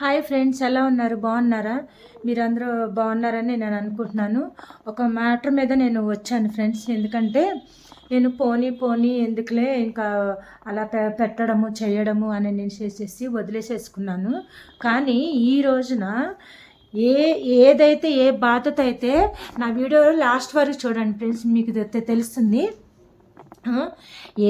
Hi friends ఎలా ఉన్నారు? బాగున్నారా? మీరందరూ బాగున్నారని నేను అనుకుంటున్నాను. ఒక మ్యాటర్ మీద నేను వచ్చాను ఫ్రెండ్స్ ఎందుకంటే నేను పోనీ పోనీ ఎందుకులే ఇంకా అలా పె పెట్టడము చేయడము అని నేను చేసేసి వదిలేసేసుకున్నాను. కానీ ఈ రోజున ఏ ఏదైతే ఏ బాధ్యత అయితే నా వీడియో లాస్ట్ వరకు చూడండి ఫ్రెండ్స్ మీకు తెలుస్తుంది.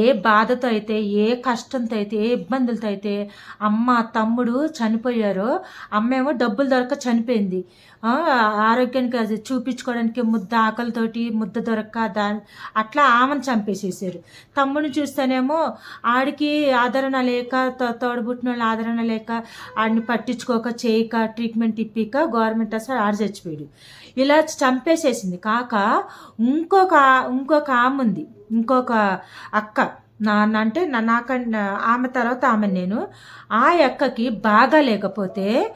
ఏ బాధతో అయితే ఏ కష్టంతో అయితే ఏ ఇబ్బందులతో అయితే అమ్మ తమ్ముడు చనిపోయారో అమ్మేమో డబ్బులు దొరక చనిపోయింది. ఆరోగ్యానికి అది చూపించుకోవడానికి ముద్ద ఆకలితోటి ముద్ద దొరక్క దా అట్లా ఆమెను చంపేసేసారు. తమ్ముని చూస్తేనేమో ఆడికి ఆదరణ లేక తోడబుట్టిన వాళ్ళు ఆదరణ లేక ఆడిని పట్టించుకోక చేయక ట్రీట్మెంట్ ఇప్పిక గవర్నమెంట్ అసలు ఆడ చచ్చిపోయాడు. ఇలా చంపేసేసింది. కాక ఇంకొక ఇంకొక ఆమె ఉంది ఇంకొక అక్క. నా అంటే నా ఆమె తర్వాత ఆమె నేను. ఆ అక్కకి బాగా లేకపోతే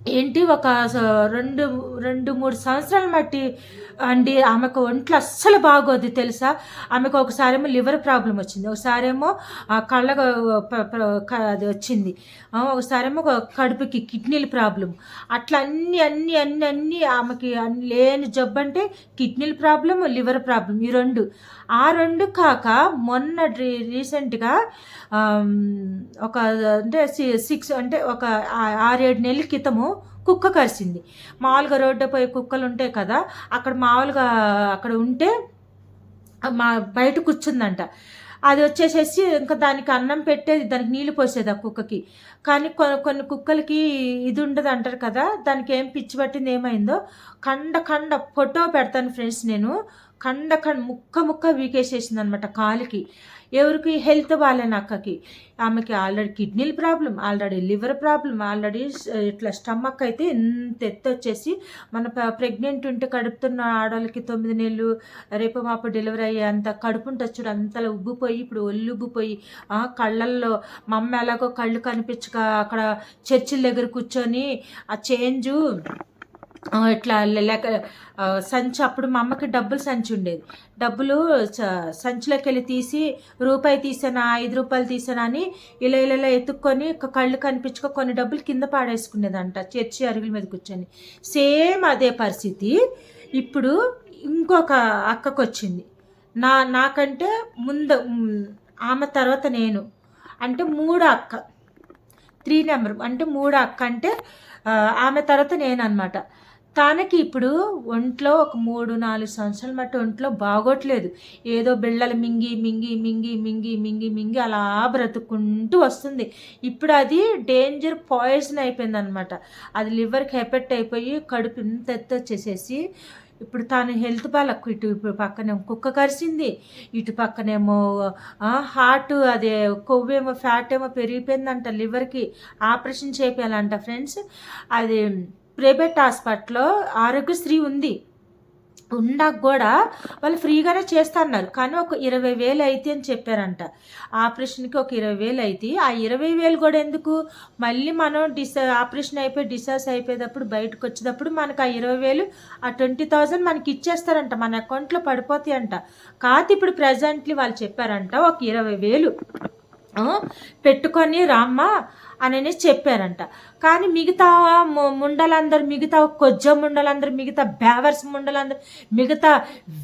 ఏంటి ఒక స- రెండు రెండు మూడు సంవత్సరాల మట్టి అండి ఆమెకు ఒంట్లో అస్సలు బాగోదు తెలుసా? ఆమెకు ఒకసారేమో లివర్ ప్రాబ్లం వచ్చింది ఒకసారేమో ఆ కళ్ళ అది వచ్చింది. ఒకసారేమో ఒక కడుపుకి కిడ్నీల ప్రాబ్లం అట్లా అన్ని అన్ని అన్ని అన్ని ఆమెకి అన్ని లేని జబ్బు అంటే కిడ్నీల ప్రాబ్లం లివర్ ప్రాబ్లం ఈ రెండు. ఆ రెండు కాక మొన్న రీ- రీసెంట్గా ఒక అంటే సి- సిక్స్ అంటే ఒక ఆరేడు నెలల క్రితము కుక్క కరిచింది మామూలుగా రోడ్డు పోయే కుక్కలు ఉంటాయి కదా అక్కడ మామూలుగా అక్కడ ఉంటే మా బయట కూర్చుందంట. అది వచ్చేసేసి ఇంకా దానికి అన్నం పెట్టేది దానికి నీళ్ళు పోసేది ఆ కుక్కకి. కానీ కొన్ని కొన్ని కుక్కలకి ఇది ఉండదు అంటారు కదా దానికి ఏం పిచ్చి పట్టింది ఏమైందో కండ కండ ఫోటో పెడతాను ఫ్రెండ్స్ నేను కండ కండ ముక్క ముక్క వీకేసేసింది అనమాట కాలికి. ఎవరికి హెల్త్ బాగాలేని అక్కకి. ఆమెకి already కిడ్నీల problem already liver problem already ఇట్లా స్టమక్ అయితే ఎంత ఎత్తు వచ్చేసి మన ప్రెగ్నెంట్ ఉంటే కడుపుతున్న ఆడవాళ్ళకి తొమ్మిది నెలలు రేపు మాపు డెలివరీ అయ్యే అంత కడుపు ఉంటుంది చూడు అంతలా ఉబ్బిపోయి ఇప్పుడు ఒళ్ళు ఉబ్బిపోయి కళ్ళల్లో మా అమ్మ ఎలాగో కళ్ళు కనిపించక అక్కడ చర్చిల దగ్గర కూర్చొని ఆ చేంజు ఇట్లా లేక సంచి అప్పుడు మా అమ్మకి డబ్బులు సంచి ఉండేది. డబ్బులు స- సంచిలోకి వెళ్ళి తీసి రూపాయి తీసానా ఐదు రూపాయలు తీసానా అని ఇలా ఇలా ఇలా ఎత్తుక్కొని ఒక కళ్ళు కనిపించుకో కొన్ని డబ్బులు కింద పాడేసుకునేదంట చర్చి అరుగుల మీద కూర్చొని. సేమ్ అదే పరిస్థితి. ఇప్పుడు ఇంకొక అక్కకు వచ్చింది నా నాకంటే ముందు ఆమె తర్వాత నేను. అంటే మూడు అక్క. త్రీ నెంబర్ అంటే మూడు అక్క అంటే ఆమె తర్వాత నేను అనమాట తనకి ఇప్పుడు ఒంట్లో ఒక మూడు నాలుగు సంవత్సరాల మట్టి ఒంట్లో బాగోట్లేదు. ఏదో బిళ్ళలు మింగి మింగి మింగి మింగి మింగి మింగి అలా బ్రతుకుంటూ వస్తుంది. ఇప్పుడు అది డేంజర్ పాయిజన్ అయిపోయింది అనమాట అది లివర్కి ఎఫెక్ట్ అయిపోయి కడుపు ఇంత ఎత్తు వచ్చేసేసి ఇప్పుడు తాను హెల్త్ బాలకు ఇటు ఇప్పుడు పక్కనే కుక్క కరిసింది. ఇటు పక్కనేమో హార్ట్ అదే కొవ్వేమో ఫ్యాట్ ఏమో పెరిగిపోయిందంట లివర్కి. ఆపరేషన్ చేయాలంట ఫ్రెండ్స్. అది ప్రైవేట్ హాస్పిటల్లో ఆరోగ్యశ్రీ ఉంది. ఉండాక కూడా వాళ్ళు ఫ్రీగానే చేస్తున్నారు. కానీ ఒక ఇరవై వేలు అయితే అని చెప్పారంట. ఆపరేషన్కి ఒక ఇరవై వేలు అయితే ఆ ఇరవై వేలు కూడా ఎందుకు? మళ్ళీ మనం డిస్ ఆపరేషన్ అయిపోయి డిశ్చార్జ్ అయిపోయేటప్పుడు బయటకు వచ్చేటప్పుడు మనకు ఆ ఇరవై వేలు ఆ ట్వంటీ థౌజండ్ మనకి ఇచ్చేస్తారంట. మన అకౌంట్లో పడిపోతాయి అంట. కాదు ఇప్పుడు ప్రజెంట్లీ వాళ్ళు చెప్పారంట ఒక ఇరవై వేలు పెట్టుకొని రామ్మ అని చెప్పారంట. కానీ మిగతా ముండలందరూ మిగతా కొజ్జ ముండలందరూ మిగతా బ్యావర్స్ ముండలందరూ మిగతా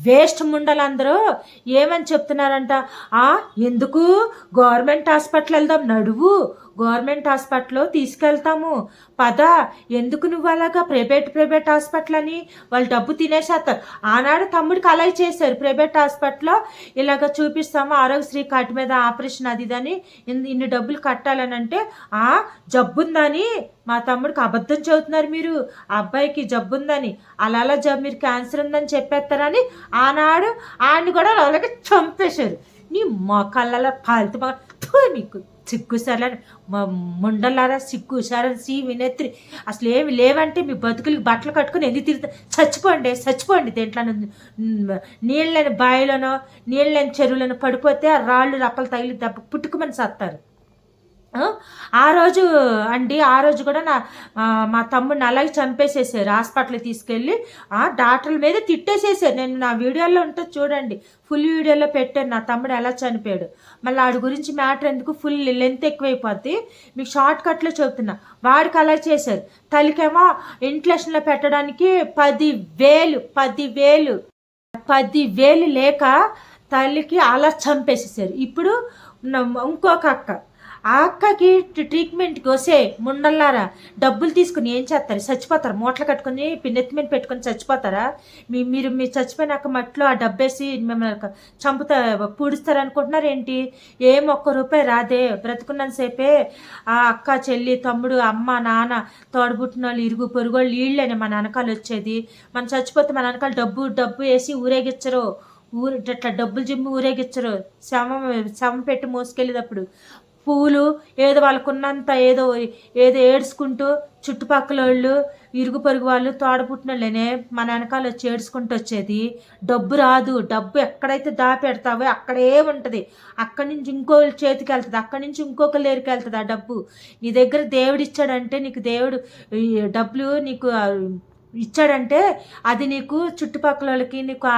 వేస్ట్ ముండలందరూ ఏమని చెప్తున్నారంట? ఆ ఎందుకు? గవర్నమెంట్ హాస్పిటల్ వెళ్దాం నడువు. గవర్నమెంట్ హాస్పిటల్లో తీసుకెళ్తాము. పద ఎందుకు నువ్వు అలాగా ప్రైవేట్ ప్రైవేట్ హాస్పిటల్ అని వాళ్ళు డబ్బు తినేసేస్తారు. ఆనాడు తమ్ముడికి అలా చేశారు ప్రైవేట్ హాస్పిటల్లో. ఇలాగ చూపిస్తాము ఆరోగ్యశ్రీ కార్డు మీద ఆపరేషన్ అది ఇదని ఇన్ని ఇన్ని డబ్బులు కట్టాలని అంటే ఆ జబ్బుందని మా తమ్ముడికి అబద్ధం చెబుతున్నారు మీరు. ఆ అబ్బాయికి జబ్బుందని. అలా అలా జబ్బు మీరు క్యాన్సర్ ఉందని చెప్పేస్తారని ఆనాడు ఆయన్ని కూడా అలాగే చంపేశారు. నీ మొక్కల పాలిత నీకు సిగ్గు ముండలారా సిగ్గు సారని సి వినేత్రి. అసలు ఏమి లేవంటే మీ బతుకులకి బట్టలు కట్టుకుని ఎందుకు తిరుగుతా? చచ్చిపోండి చచ్చిపోండి దేంట్లో నీళ్ళని బావిలోనో నీళ్ళని చెరువులను పడిపోతే ఆ రాళ్ళు రప్పలు తగిలి దెబ్బ పుట్టుకుమని సత్తారు. ఆ, రోజు అండి ఆ రోజు కూడా నా మా తమ్ముడిని అలాగే చంపేసేసారు హాస్పిటల్కి తీసుకెళ్ళి. ఆ, డాక్టర్ల మీద తిట్టేసేసారు. నేను నా వీడియోలో ఉంటే చూడండి ఫుల్ వీడియోలో పెట్టాను. నా తమ్ముడు ఎలా చనిపోయాడు. మళ్ళీ ఆడి గురించి మ్యాటర్ ఎందుకు ఫుల్ లెంత్ ఎక్కువైపోద్ది. మీకు షార్ట్ కట్లో చెబుతున్నా. వాడికి అలా చేశారు. తల్లికేమో ఇంట్లెషన్లో పెట్టడానికి పది వేలు పది వేలు పది వేలు లేక తల్లికి అలా చంపేసేసారు. ఇప్పుడు ఇంకొక అక్క. ఆ అక్కకి ట్రీట్మెంట్కి వస్తే ముండల్లారా డబ్బులు తీసుకుని ఏం చేస్తారు? చచ్చిపోతారు. మూటలు కట్టుకుని నెత్తి మీద పెట్టుకొని చచ్చిపోతారా? మీ మీరు మీరు చచ్చిపోయినాక మట్లో ఆ డబ్బేసి మిమ్మల్ని చంపుతా పూడుస్తారు అనుకుంటున్నారు ఏంటి ఏం ఒక్క రూపాయి రాదే. బ్రతుకున్నంతసేపే ఆ అక్క చెల్లి తమ్ముడు అమ్మ నాన్న తోడబుట్టిన వాళ్ళు ఇరుగు పొరుగు వాళ్ళు వీళ్ళనే మన వెనకాల వచ్చేది. మనం చచ్చిపోతే మన వెనకాల డబ్బు డబ్బు వేసి ఊరేగిచ్చరు. ఊరు ఇట్లా డబ్బులు జిమ్మి ఊరేగిచ్చరు. శవం శవం పెట్టి మోసుకెళ్ళేటప్పుడు పూలు ఏదో వాళ్ళకున్నంత ఏదో ఏదో ఏడ్చుకుంటూ చుట్టుపక్కల వాళ్ళు ఇరుగు పొరుగు వాళ్ళు తోడపుట్టినలేనే మన వెనకాల వచ్చి ఏడ్చుకుంటూ వచ్చేది. డబ్బు రాదు. డబ్బు ఎక్కడైతే దాపెడతావో అక్కడే ఉంటుంది. అక్కడి నుంచి ఇంకో చేతికి వెళ్తుంది. అక్కడి నుంచి ఇంకొక లేరికి వెళ్తుంది ఆ డబ్బు. నీ దగ్గర దేవుడు ఇచ్చాడంటే నీకు దేవుడు డబ్బులు నీకు ఇచ్చాడంటే అది నీకు చుట్టుపక్కల వాళ్ళకి నీకు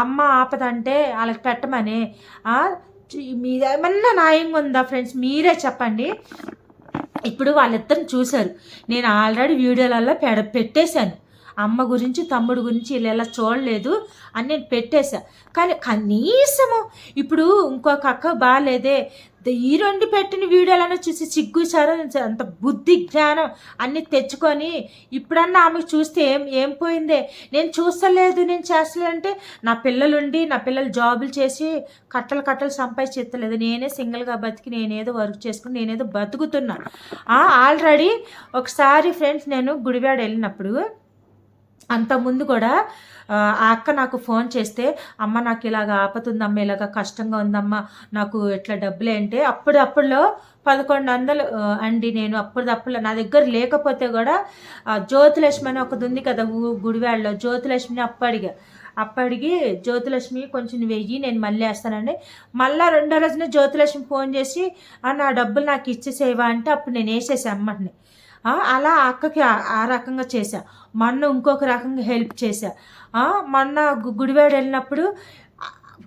అమ్మ ఆపదంటే వాళ్ళకి పెట్టమని మీద ఏమన్నా న్యాయంగా ఉందా ఫ్రెండ్స్? మీరే చెప్పండి. ఇప్పుడు వాళ్ళిద్దరు చూశారు. నేను ఆల్రెడీ వీడియోలలో పెడ పెట్టేశాను. అమ్మ గురించి తమ్ముడు గురించి వీళ్ళు ఎలా చూడలేదు అని నేను పెట్టేశా. కానీ కనీసము ఇప్పుడు ఇంకొక అక్క బాగాలేదే ఈ రెండు పెట్టిన వీడియోలను చూసి సిగ్గు అంత బుద్ధి జ్ఞానం అన్ని తెచ్చుకొని ఇప్పుడన్నా ఆమె చూస్తే ఏం ఏం పోయిందే? నేను చూస్తలేదు నేను చేస్తలేదంటే నా పిల్లలుండి నా పిల్లలు జాబులు చేసి కట్టలు కట్టలు సంపాదించలేదు నేనే సింగిల్గా బతికి నేనేదో వర్క్ చేసుకుని నేనేదో బతుకుతున్నా. ఆల్రెడీ ఒకసారి ఫ్రెండ్స్ నేను గుడివాడ వెళ్ళినప్పుడు అంతకుముందు కూడా ఆ అక్క నాకు ఫోన్ చేస్తే అమ్మ నాకు ఇలాగ ఆపతుందమ్మ ఇలాగ కష్టంగా ఉందమ్మా నాకు ఇట్లా డబ్బులు అంటే అప్పుడప్పుడులో పదకొండు వందలు అండి నేను అప్పుడప్పుడు నా దగ్గర లేకపోతే కూడా జ్యోతిలక్ష్మి అని ఒకది ఉంది కదా ఊ గుడివాడలో జ్యోతిలక్ష్మిని అప్పడిగా అప్పటికి జ్యోతిలక్ష్మి కొంచెం వెయ్యి నేను మళ్ళీ వేస్తానండి. మళ్ళీ రెండో రోజున జ్యోతిలక్ష్మి ఫోన్ చేసి "ఆ, నా డబ్బులు నాకు ఇచ్చేసేవా? అంటే అప్పుడు నేను వేసేసా అమ్మని అలా అక్కకి ఆ- రకంగా చేశా. మొన్న ఇంకొక రకంగా హెల్ప్ చేశా. మొన్న గుడివాడ వెళ్ళినప్పుడు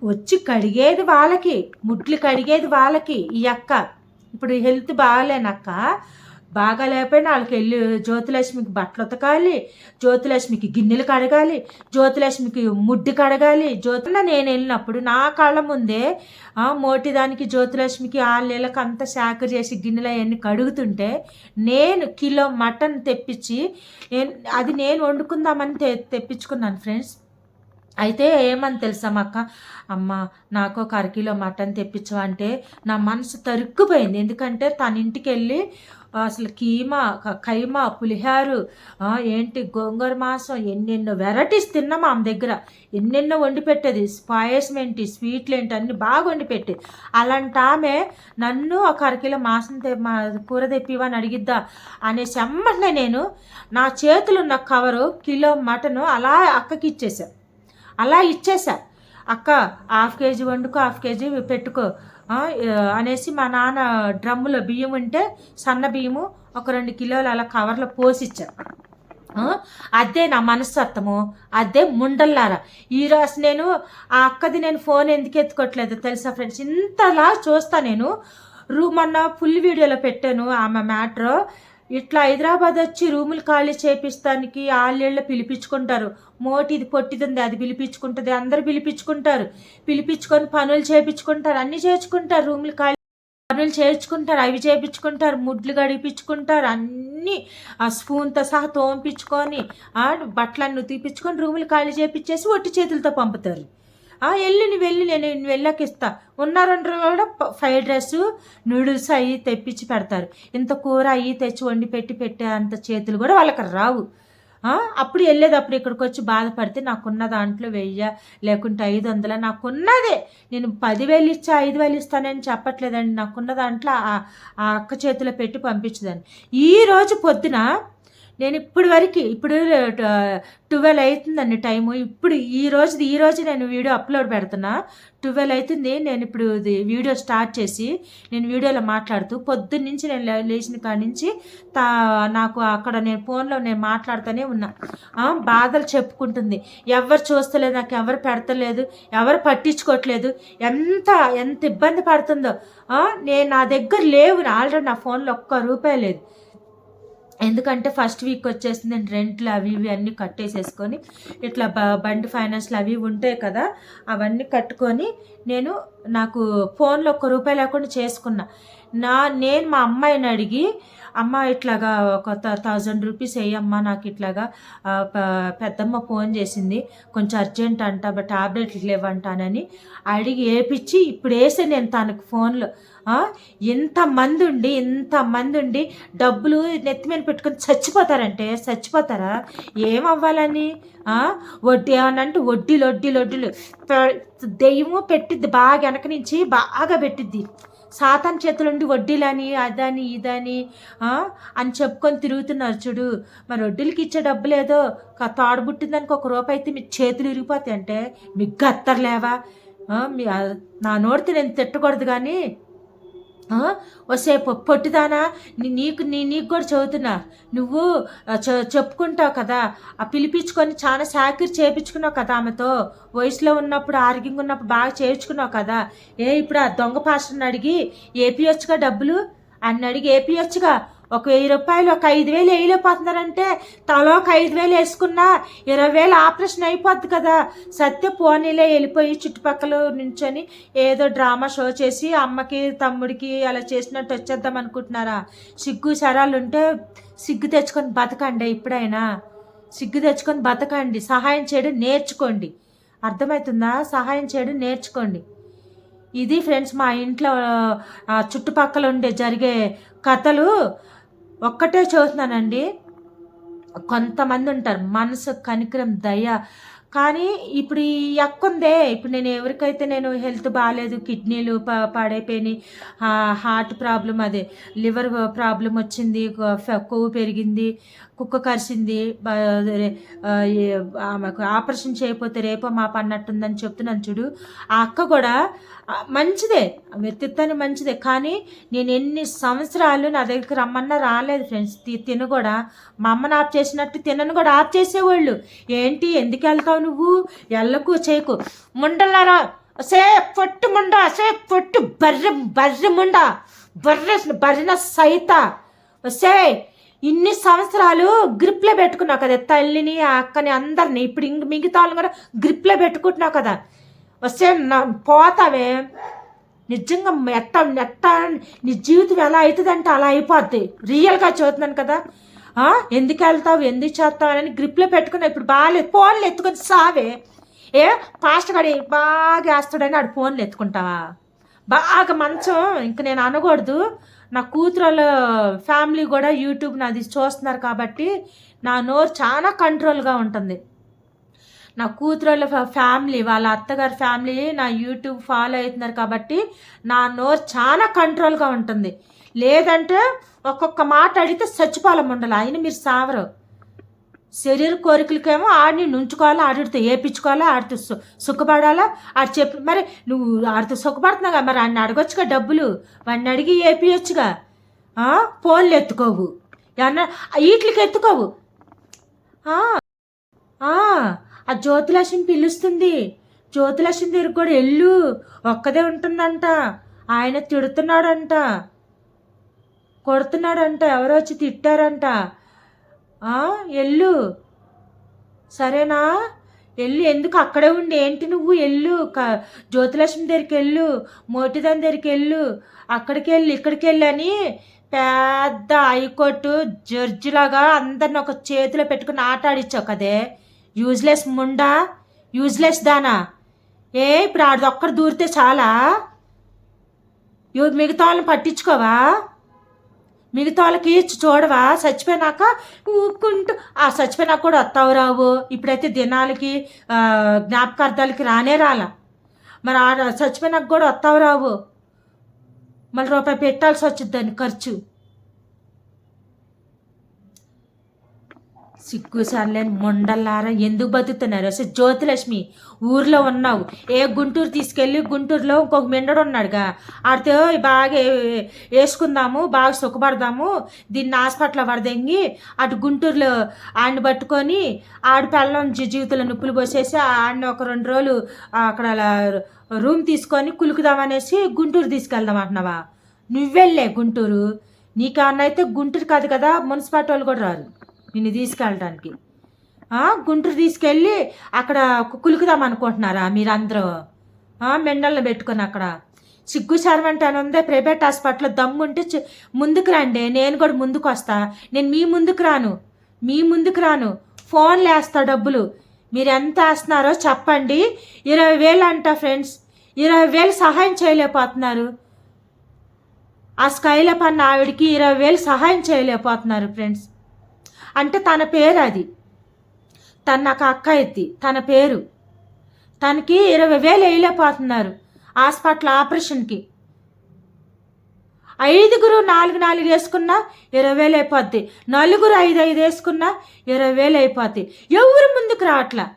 వచ్చి కడిగేది వాళ్ళకి ముడ్లు కడిగేది వాళ్ళకి ఈ అక్క. ఇప్పుడు హెల్త్ బాగాలేనక్క బాగా లేకపోయినా వాళ్ళకి వెళ్ళి జ్యోతిలక్ష్మికి బట్టలు ఉతకాలి జ్యోతిలక్ష్మికి గిన్నెలు కడగాలి జ్యోతిలక్ష్మికి ముడ్డు కడగాలి. జ్యోతిన నేను వెళ్ళినప్పుడు నా కళ్ళ ముందే మోటిదానికి జ్యోతిలక్ష్మికి ఆ అంత శాఖ చేసి గిన్నెలు అవన్నీ కడుగుతుంటే నేను కిలో మటన్ తెప్పించి నేను అది నేను వండుకుందామని తె తెప్పించుకున్నాను ఫ్రెండ్స్. అయితే ఏమని తెలుసా అక్క? అమ్మ నాకు ఒక అరకిలో మటన్ తెప్పించవంటే నా మనసు తరుక్కుపోయింది. ఎందుకంటే తన ఇంటికి వెళ్ళి అసలు కీమా కైమా పులిహారు ఏంటి గోంగూర మాంసం ఎన్నెన్నో వెరైటీస్ తిన్నాం ఆమె దగ్గర. ఎన్నెన్నో వండి పెట్టేది. పాయసం ఏంటి స్వీట్లు ఏంటి అన్ని బాగా వండి పెట్టేది. అలాంటి ఆమె నన్ను ఒక అరకిలో మాసం తె మా కూర తెప్పివని అడిగిద్దా అనేసి అమ్మట్లే నేను నా చేతులు ఉన్న కవరు కిలో మటను అలా అక్కకి ఇచ్చేసా అలా ఇచ్చేసా అక్క హాఫ్ కేజీ వండుకో హాఫ్ కేజీ పెట్టుకో. అనేసి మా నాన్న డ్రమ్ములో బియ్యం ఉంటే సన్న బియ్యము ఒక రెండు కిలోలు అలా కవర్లో పోసిచ్చా అదే నా మనస్తత్వము అదే ముండల్లారా. ఈరోజు నేను ఆ అక్కది నేను ఫోన్ ఎందుకు ఎత్తుకోవట్లేదు తెలుసా ఫ్రెండ్స్? ఇంతలా చూస్తా నేను. రూ మొన్న ఫుల్ వీడియోలో పెట్టాను ఆమె మ్యాటర్. ఇట్లా హైదరాబాద్ వచ్చి రూములు ఖాళీ చేపిస్తానికి ఆళ్ళేళ్ళు పిలిపించుకుంటారు. మోటిది పొట్టిది అది పిలిపించుకుంటుంది అందరు పిలిపించుకుంటారు. పిలిపించుకొని పనులు చేపించుకుంటారు అన్ని చేర్చుకుంటారు. రూములు ఖాళీ పనులు చేర్చుకుంటారు అవి చేపించుకుంటారు ముడ్లు గడిపించుకుంటారు అన్నీ ఆ స్పూన్తో సహా తోంపించుకొని ఆ బట్టలన్నీ తీపించుకొని రూములు ఖాళీ చేపించేసి ఒట్టి చేతులతో పంపుతారు. ఆ వెళ్ళి నువ్వు వెళ్ళి నేను నువ్వు వెళ్ళాక ఇస్తా. ఉన్న రెండు కూడా ఫ్రైడ్ రైస్ నూడిల్స్ అవి తెప్పించి పెడతారు. ఇంత కూర అవి తెచ్చి వండి పెట్టి పెట్టే అంత చేతులు కూడా వాళ్ళకి రావు. అప్పుడు వెళ్ళేటప్పుడు ఇక్కడికి వచ్చి బాధపడితే నాకున్న దాంట్లో వెయ్య లేకుంటే ఐదు వందల. నాకున్నదే. నేను పదివేలు ఇచ్చా ఐదు వేలు ఇస్తానని చెప్పట్లేదండి. నాకున్న దాంట్లో ఆ ఆ అక్క చేతిలో పెట్టి పంపించదాన్ని ఈరోజు పొద్దున నేను ఇప్పుడు వరకు ఇప్పుడు ట్వెల్వ్ అవుతుందండి టైము. ఇప్పుడు ఈ రోజు ఈ రోజు నేను వీడియో అప్లోడ్ పెడుతున్నా. ట్వెల్వ్ అవుతుంది నేను ఇప్పుడు ఇది వీడియో స్టార్ట్ చేసి నేను వీడియోలో మాట్లాడుతూ పొద్దున్న నుంచి నేను లేచిన కాడి నుంచి తా నాకు అక్కడ నేను ఫోన్లో నేను మాట్లాడుతూనే ఉన్నా. బాధలు చెప్పుకుంటుంది. ఎవరు చూస్తలేదు నాకు ఎవరు పెడతలేదు ఎవరు పట్టించుకోవట్లేదు. ఎంత ఎంత ఇబ్బంది పడుతుందో. నేను నా దగ్గర లేవు ఆల్రెడీ నా ఫోన్లో ఒక్క రూపాయి లేదు. ఎందుకంటే ఫస్ట్ వీక్ వచ్చేసి నేను రెంట్లు అవి ఇవి అన్నీ కట్టేసేసుకొని ఇట్లా బ బండి ఫైనాన్స్లు అవి ఉంటాయి కదా అవన్నీ కట్టుకొని నేను నాకు ఫోన్లో ఒక్క రూపాయి లేకుండా చేసుకున్నా. నా నేను మా అమ్మాయిని అడిగి అమ్మ ఇట్లాగా ఒక థౌజండ్ రూపీస్ వేయమ్మా నాకు ఇట్లాగా పెద్దమ్మ ఫోన్ చేసింది. కొంచెం అర్జెంట్ అంట బట్ టాబ్లెట్లు లేవంటానని అడిగి వేపించి ఇప్పుడు వేసే నేను తనకు ఫోన్లో. ఆ, ఇంతమంది ఉండి ఇంతమంది ఉండి డబ్బులు నెత్తి మీద పెట్టుకొని చచ్చిపోతారంటే చచ్చిపోతారా? ఏమవ్వాలని? వడ్డీ ఏమన్నా అంటే వడ్డీలు వడ్డీలు వడ్డీలు. దెయ్యము పెట్టిద్ది బాగా వెనక నుంచి బాగా పెట్టిద్ది. సాతాన్ చేతులుండి వడ్డీలని అదని ఇదని అని చెప్పుకొని తిరుగుతున్నారు చూడు. మరి వడ్డీలకి ఇచ్చే డబ్బు లేదో తాడుబుట్టిందానికి ఒక రూపాయి అయితే మీ చేతులు ఇరిగిపోతాయి అంటే మీకు గత్తర్లేవా మీ నా నోడితే నేను తిట్టకూడదు కానీ వసే పొట్టుదానా? నీ- నీకు నీ నీకు కూడా చదువుతున్నా. నువ్వు చె- చెప్పుకుంటావు కదా. ఆ పిలిపించుకొని చాలా సాకిరి చేపించుకున్నావు కదా ఆమెతో. వయసులో ఉన్నప్పుడు ఆరోగ్యంగా ఉన్నప్పుడు బాగా చేయించుకున్నావు కదా. ఏ ఇప్పుడు ఆ దొంగ పాస్టర్ని అడిగి ఏపీఎచ్గా డబ్బులు? అన్ని అడిగి ఏపీఎచ్గా ఒక వెయ్యి రూపాయలు ఒక ఐదు వేలు వేయలేకపోతున్నారంటే తలో ఒక ఐదు వేలు వేసుకున్నా ఇరవై వేలు ఆపరేషన్ అయిపోద్ది కదా. సత్య పోనీలే వెళ్ళిపోయి చుట్టుపక్కల నుంచొని ఏదో డ్రామా షో చేసి అమ్మకి తమ్ముడికి అలా చేసినట్టు వచ్చేద్దాం అనుకుంటున్నారా? సిగ్గు సరాలు ఉంటే సిగ్గు తెచ్చుకొని బతకండి ఇప్పుడైనా. సిగ్గు తెచ్చుకొని బతకండి. సహాయం చేయడం నేర్చుకోండి. అర్థమవుతుందా? సహాయం చేయడం నేర్చుకోండి. ఇది ఫ్రెండ్స్ మా ఇంట్లో చుట్టుపక్కల ఉండే జరిగే కథలు. ఒక్కటే చూస్తున్నానండి కొంతమంది ఉంటారు. మనసు కనికరం దయ. కానీ ఇప్పుడు ఈ అక్క ఉందే. ఇప్పుడు నేను ఎవరికైతే నేను హెల్త్ బాగాలేదు కిడ్నీలు ప పాడైపోయినాయి హార్ట్ ప్రాబ్లం అదే లివర్ ప్రాబ్లం వచ్చింది కొవ్వు పెరిగింది కుక్క కరిసింది ఆమెకు ఆపరేషన్ చేయకపోతే రేపో మాప అన్నట్టుందని చెప్తున్నాను చూడు. ఆ అక్క కూడా మంచిదే. వ్యక్తిత్వాన్ని మంచిదే. కానీ నేను ఎన్ని సంవత్సరాలు నా దగ్గరికి రమ్మన్నా రాలేదు ఫ్రెండ్స్. తిను కూడా. మా అమ్మని ఆఫ్ చేసినట్టు తినను కూడా. ఆఫ్ చేసేవాళ్ళు. ఏంటి? ఎందుకు వెళ్తావు నువ్వు? ఎల్లకు చేయకు. ముండలారా. సే పొట్టు ముండ సే పొట్టు బర్రె బర్రె ముండ. బర్రె బర్రెన సైత. సే ఇన్ని సంవత్సరాలు గ్రిప్లో పెట్టుకున్నావు కదా తల్లిని అక్కని అందరిని. ఇప్పుడు ఇంక మిగతా వాళ్ళని కూడా గ్రిప్లో పెట్టుకుంటున్నావు కదా. వస్తే నా పోతావే? నిజంగా ఎట్ట ఎట్ట నీ జీవితం ఎలా అవుతుందంటే అలా అయిపోద్ది. రియల్గా చూస్తున్నాను కదా. ఎందుకు వెళ్తావు? ఎందుకు చేస్తావు అని గ్రిప్లో పెట్టుకున్నా ఇప్పుడు బాగాలేదు ఫోన్లు ఎత్తుకొని సావే. ఏ? పాస్ట్ గడి బాగా వేస్తాడని ఆడు ఫోన్లు ఎత్తుకుంటావా? బాగా మంచం. ఇంక నేను అనకూడదు. నా కూతురు ఫ్యామిలీ కూడా యూట్యూబ్ నాది చూస్తున్నారు కాబట్టి నా నోరు చాలా కంట్రోల్గా ఉంటుంది. నా కూతురు ఫ్యామిలీ వాళ్ళ అత్తగారి ఫ్యామిలీ నా యూట్యూబ్ ఫాలో అవుతున్నారు కాబట్టి నా నోరు చాలా కంట్రోల్గా ఉంటుంది. లేదంటే ఒక్కొక్క మాట అడిగితే చచ్చిపోవాలి ఉండాలి. ఆయన మీరు సావరు. శరీర కోరికలకేమో ఆడిని నుంచుకోవాలా ఆడితో ఏపించుకోవాలా ఆడితో సు సుఖపడాలా ఆడు చెప్పి మరి నువ్వు ఆడితో సుఖపడుతున్నావుగా మరి ఆయన అడగొచ్చుగా డబ్బులు. వాడిని అడిగి ఏపియొచ్చుగా. ఫోన్లు ఎత్తుకోవు. ఏమన్నా వీటికి ఎత్తుకోవు. ఆ, జ్యోతిలక్ష్మి పిలుస్తుంది. జ్యోతిలక్ష్మి దగ్గర కూడా ఎల్లు ఒక్కదే ఉంటుందంట. ఆయన తిడుతున్నాడంట. కొడుతున్నాడంట. ఎవరో వచ్చి తిట్టారంట. ఎల్లు సరేనా? ఎల్లు ఎందుకు అక్కడే ఉండి? ఏంటి నువ్వు? ఎల్లు క జ్యోతిలక్ష్మి దగ్గరికి వెళ్ళు. మోటిదాని దగ్గరికి వెళ్ళు. అక్కడికి వెళ్ళి ఇక్కడికి వెళ్ళి అని పెద్ద హైకోర్టు జడ్జిలాగా అందరిని ఒక చేతిలో పెట్టుకుని ఆట ఆడిచ్చావు కదే. యూజ్లెస్ ముండా? యూజ్లెస్ దానా? ఏ ఇప్పుడు ఆడిది దూరితే చాలా. ఇవి మిగతా వాళ్ళని పట్టించుకోవా? మిగతా వాళ్ళకి చూడవా? చచ్చిపోయినాక ఊపుకుంటూ ఆ చచ్చిపోయినాక కూడా వస్తావు రావు. ఇప్పుడైతే దినాలకి జ్ఞాపకార్థాలకి రానే రాలా. మరి ఆ చచ్చిపోయినాక కూడా వస్తావు రావు. మళ్ళీ రూపాయి పెట్టాల్సి వచ్చింది దాని ఖర్చు. సిగ్గు సర్లేని మొండల్లారా ఎందుకు బతుకుతున్నారు? అసలు జ్యోతిలక్ష్మి ఊర్లో ఉన్నావు. ఏ గుంటూరు తీసుకెళ్ళి గుంటూరులో ఇంకొక మిండడు ఉన్నాడుగా. ఆడితే బాగా వేసుకుందాము బాగా సుఖపడదాము దీన్ని హాస్పిటల్ పడదెంగి అటు గుంటూరులో ఆడిని పట్టుకొని ఆడి పిల్లని జీవితంలో నొప్పులు పోసేసి ఆడిని ఒక రెండు రోజులు అక్కడ అలా రూమ్ తీసుకొని కులుకుదామనేసి గుంటూరు తీసుకెళ్దాం అంటున్నావా? నువ్వెళ్ళే గుంటూరు. నీకన్నా అయితే గుంటూరు కాదు కదా మున్సిపాలిటీ వాళ్ళు కూడా రారు. నిన్ను తీసుకెళ్ళడానికి. గుంటూరు తీసుకెళ్ళి అక్కడ కులుకుదాం అనుకుంటున్నారా మీరందరూ? మెండల్ని పెట్టుకుని పెట్టుకొని అక్కడ. సిగ్గు సర్వెంట్ అని ఉందే. ప్రైవేట్ హాస్పిటల్లో దమ్ము ఉంటే ముందుకు రండి. నేను కూడా ముందుకు వస్తా. నేను మీ ముందుకు రాను. మీ ముందుకు రాను. ఫోన్లు వేస్తా డబ్బులు. మీరు ఎంత వేస్తున్నారో చెప్పండి. ఇరవై వేలు అంట ఫ్రెండ్స్. ఇరవై వేలు సహాయం చేయలేకపోతున్నారు. ఆ స్కైలప్ అన్న ఆవిడకి ఇరవై వేలు సహాయం చేయలేకపోతున్నారు ఫ్రెండ్స్. అంటే తన పేరు అది. తన నాకు అక్క ఎత్తి తన పేరు. తనకి ఇరవై వేలు వేయలేకపోతున్నారు హాస్పిటల్ ఆపరేషన్కి. ఐదుగురు నాలుగు నాలుగు వేసుకున్నా ఇరవై వేలు అయిపోద్ది. నలుగురు ఐదు ఐదు వేసుకున్నా ఇరవై వేలు అయిపోద్ది. ఎవరు ముందుకు రావట్లా?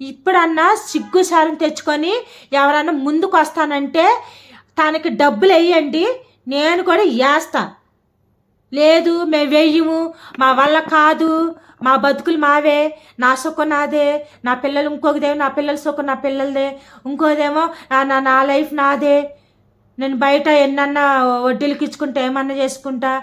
ఇప్పుడన్నా సిగ్గు సారం తెచ్చుకొని ఎవరన్నా ముందుకు వస్తానంటే తనకి డబ్బులు వేయండి నేను కూడా వేస్తాను లేదు మేము వేయము. మా వల్ల కాదు. మా బతుకులు మావే. నా సుఖం నాదే. నా పిల్లలు ఇంకొకదేమో నా పిల్లల సుఖం నా పిల్లలదే. ఇంకోదేమో నా- నా నా లైఫ్ నాదే. నేను బయట ఎన్నన్నా వడ్డీలకి ఇచ్చుకుంటా ఏమన్నా చేసుకుంటా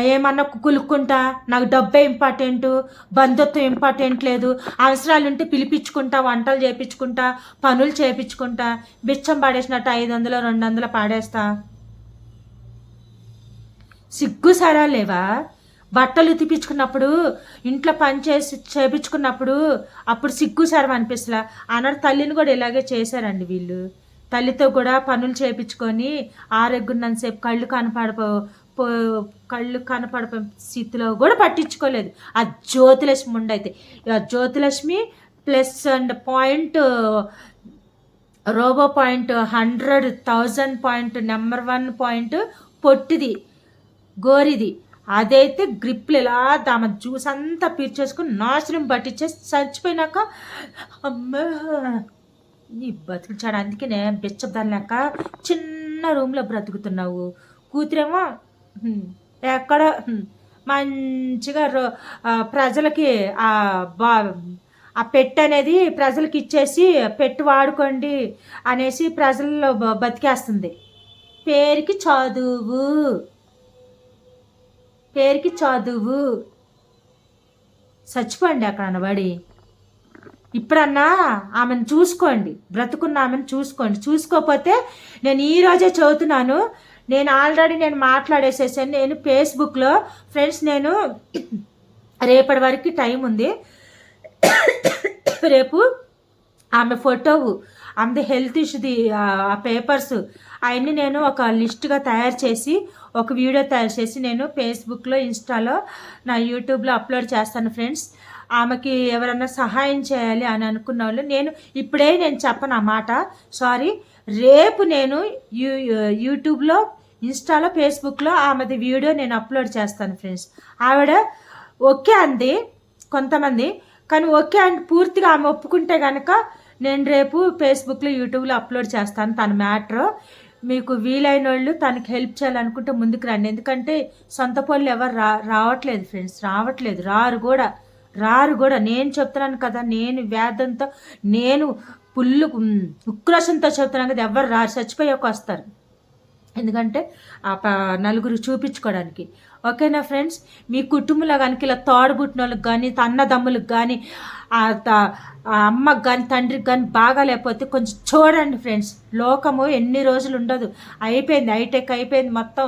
ఏమన్నా కులుక్కుంటా నాకు డబ్బే ఇంపార్టెంట్ బంధుత్వం ఇంపార్టెంట్ లేదు. అవసరాలు ఉంటే పిలిపించుకుంటా వంటలు చేపించుకుంటా పనులు చేపించుకుంటా బిచ్చం పాడేసినట్టు ఐదు వందలు రెండు వందలు పాడేస్తా. సిగ్గుసారా లేవా బట్టలు ఉతిపించుకున్నప్పుడు ఇంట్లో పని చేసి చేపించుకున్నప్పుడు అప్పుడు సిగ్గు సరం అనిపిస్తలా? అన్నాడు తల్లిని కూడా ఇలాగే చేశారండి వీళ్ళు. తల్లితో కూడా పనులు చేపించుకొని ఆరోగ్యున్నంతసేపు కళ్ళు కనపడపో పో కళ్ళు కనపడపో స్థితిలో కూడా పట్టించుకోలేదు. ఆ జ్యోతిలక్ష్మి ఉండైతే ఆ Jyothilakshmi plus and point robo point hundred thousand point number one point పొట్టిది. గోరిది. అదైతే గ్రిప్లు ఇలా దామ జ్యూస్ అంతా పీర్చేసుకుని నాశనం పట్టించేసి చచ్చిపోయినాక అమ్మ నీ బతుకుచాడు. అందుకే నేను చిన్న రూమ్లో బ్రతుకుతున్నావు. కూతురేమో ఎక్కడ మంచిగా రో- ప్రజలకి ఆ బా ఆ పెట్టు అనేది ప్రజలకి ఇచ్చేసి పెట్టు వాడుకోండి అనేసి ప్రజల్లో బతికేస్తుంది. పేరుకి చదువు. పేరుకి చదువు. చచ్చిపోండి అక్కడ అనబడి ఇప్పుడన్నా ఆమెను చూసుకోండి. బ్రతుకున్న ఆమెను చూసుకోండి. చూసుకోకపోతే నేను ఈరోజే చదువుతున్నాను. నేను ఆల్రెడీ నేను మాట్లాడేసేసాను. నేను ఫేస్బుక్లో ఫ్రెండ్స్ నేను రేపటి వరకు టైం ఉంది. రేపు ఆమె ఫోటో ఆమెది హెల్త్ ఇష్యూది ఆ పేపర్స్ అవన్నీ నేను ఒక లిస్ట్గా తయారు చేసి ఒక వీడియో తయారు చేసి నేను ఫేస్బుక్లో ఇన్స్టాలో నా యూట్యూబ్లో అప్లోడ్ చేస్తాను ఫ్రెండ్స్ ఆమెకి ఎవరన్నా సహాయం చేయాలి అని అనుకున్న వాళ్ళు నేను ఇప్పుడే నేను చెప్పను ఆ మాట. సారీ రేపు నేను యూ యూట్యూబ్లో ఇన్స్టాలో ఫేస్బుక్లో ఆమెది వీడియో నేను అప్లోడ్ చేస్తాను ఫ్రెండ్స్ ఆవిడ ఓకే అంది కొంతమంది కానీ ఓకే అండ్ పూర్తిగా ఆమె ఒప్పుకుంటే కనుక నేను రేపు ఫేస్బుక్లో యూట్యూబ్లో అప్లోడ్ చేస్తాను తన మ్యాటర్ మీకు వీలైన వాళ్ళు తనకి హెల్ప్ చేయాలనుకుంటే ముందుకు రండి. ఎందుకంటే సొంత పనులు ఎవరు రా రావట్లేదు ఫ్రెండ్స్ రావట్లేదు. రారు కూడా రారు కూడా. నేను చెప్తున్నాను కదా నేను వేదంతో నేను పుల్లు ఉక్రోషంతో చెప్తున్నాను కదా ఎవరు రారు? చచ్చిపోయాక వస్తారు. ఎందుకంటే ఆ ప నలుగురు చూపించుకోవడానికి. ఓకేనా ఫ్రెండ్స్? మీ కుటుంబంలో కనుక ఇలా తోడబుట్టిన వాళ్ళకి కానీ అన్నదమ్ములకు కానీ ఆ అమ్మకి కానీ తండ్రికి కానీ బాగా లేకపోతే కొంచెం చూడండి ఫ్రెండ్స్. లోకము ఎన్ని రోజులు ఉండదు. అయిపోయింది హైటెక్ అయిపోయింది మొత్తం.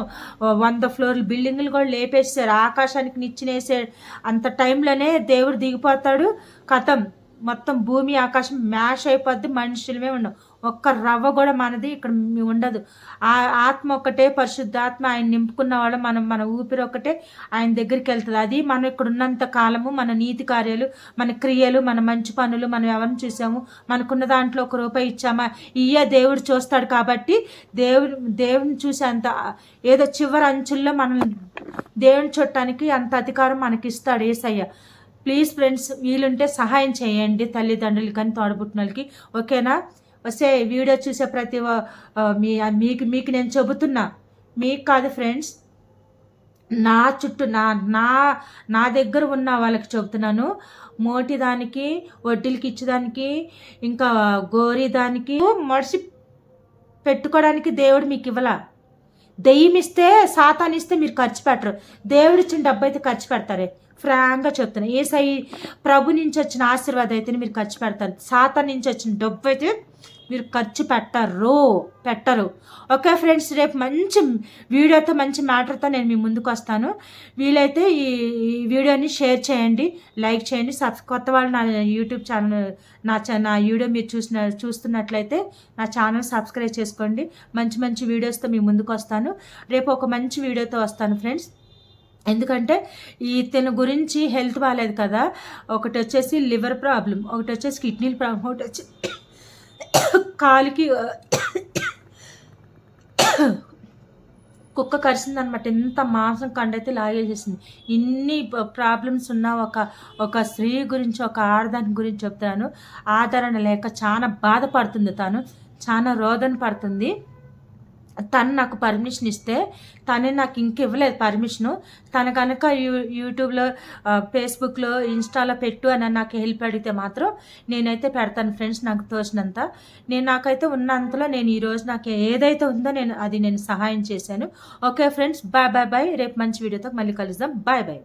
వంద ఫ్లోర్లు బిల్డింగులు కూడా లేపేసారు ఆకాశానికి నిచ్చినేసే అంత టైంలోనే దేవుడు దిగిపోతాడు. కథం మొత్తం భూమి ఆకాశం మ్యాష్ అయిపోద్ది. మనుషులమే ఉండవు. ఒక్క రవ్వ కూడా మనది ఇక్కడ ఉండదు. ఆ ఆత్మ ఒక్కటే పరిశుద్ధాత్మ ఆయన నింపుకున్న వాళ్ళు మనం మన ఊపిరి ఒక్కటే ఆయన దగ్గరికి వెళ్తుంది. అది మనం ఇక్కడ ఉన్నంత కాలము మన నీతి కార్యాలు మన క్రియలు మన మంచి పనులు మనం ఎవరిని చూసాము? మనకున్న దాంట్లో ఒక రూపాయి ఇచ్చామా? ఇయ్య దేవుడు చూస్తాడు కాబట్టి దేవుడు దేవుడిని చూసే అంత ఏదో చివరి అంచుల్లో మనల్ని దేవుని చుట్టానికి అంత అధికారం మనకి ఇస్తాడు ఏసయ్య. ప్లీజ్ ఫ్రెండ్స్ వీలుంటే సహాయం చేయండి తల్లిదండ్రులకి కానీ తోడబుట్టిన వాళ్ళకి ఓకేనా? వస్తే వీడియో చూసే ప్రతి మీ మీకు మీకు నేను చెబుతున్నా. మీకు కాదు ఫ్రెండ్స్ నా చుట్టూ నా నా నా దగ్గర ఉన్న వాళ్ళకి చెబుతున్నాను. మోటి దానికి వడ్డీలకి ఇచ్చేదానికి ఇంకా గోరి దానికి మడిసి పెట్టుకోవడానికి దేవుడు మీకు ఇవ్వలా. దెయ్యం ఇస్తే సాతాన్ ఇస్తే మీరు ఖర్చు పెట్టరు. దేవుడు ఇచ్చిన డబ్బు అయితే ఖర్చు పెడతారే. ఫ్రాంక్గా చెప్తున్నా. ఏ సై ప్రభు నుంచి వచ్చిన ఆశీర్వాదం అయితే మీరు ఖర్చు పెడతారు. సాతాన్ నుంచి వచ్చిన డబ్బు అయితే మీరు ఖర్చు పెట్టరు పెట్టరు. ఓకే ఫ్రెండ్స్ రేపు మంచి వీడియోతో మంచి మ్యాటర్తో నేను మీ ముందుకు వస్తాను. వీలైతే ఈ ఈ వీడియోని షేర్ చేయండి లైక్ చేయండి. సబ్ కొత్త వాళ్ళు నా యూట్యూబ్ ఛానల్ నా నా వీడియో మీరు చూసిన చూస్తున్నట్లయితే నా ఛానల్ సబ్స్క్రైబ్ చేసుకోండి. మంచి మంచి వీడియోస్తో మీ ముందుకు వస్తాను. రేపు ఒక మంచి వీడియోతో వస్తాను ఫ్రెండ్స్. ఎందుకంటే ఇతని గురించి హెల్త్ బాగాలేదు కదా ఒకటి వచ్చేసి లివర్ ప్రాబ్లం ఒకటి వచ్చేసి కిడ్నీ ప్రాబ్లం ఒకటి వచ్చి కాలుకి కుక్క కరిసిందనమాట. ఎంత మాంసం కండైతే లాగేసేసింది. ఇన్ని ప్రాబ్లమ్స్ ఉన్న ఒక ఒక స్త్రీ గురించి ఒక ఆడదాని గురించి చెప్తాను. ఆదరణ లేక చాలా బాధపడుతుంది తను. చాలా రోదన పడుతుంది. తను నాకు పర్మిషన్ ఇస్తే తనే నాకు ఇంక ఇవ్వలేదు పర్మిషను తను కనుక యూ యూట్యూబ్లో ఫేస్బుక్లో ఇన్స్టాలో పెట్టు అని నాకు హెల్ప్ అడిగితే మాత్రం నేనైతే పెడతాను ఫ్రెండ్స్ నాకు తోచినంత. నేను నాకైతే ఉన్నంతలో నేను ఈరోజు నాకు ఏదైతే ఉందో నేను అది నేను సహాయం చేశాను. Okay friends bye bye bye రేపు మంచి వీడియోతో మళ్ళీ కలుద్దాం. Bye bye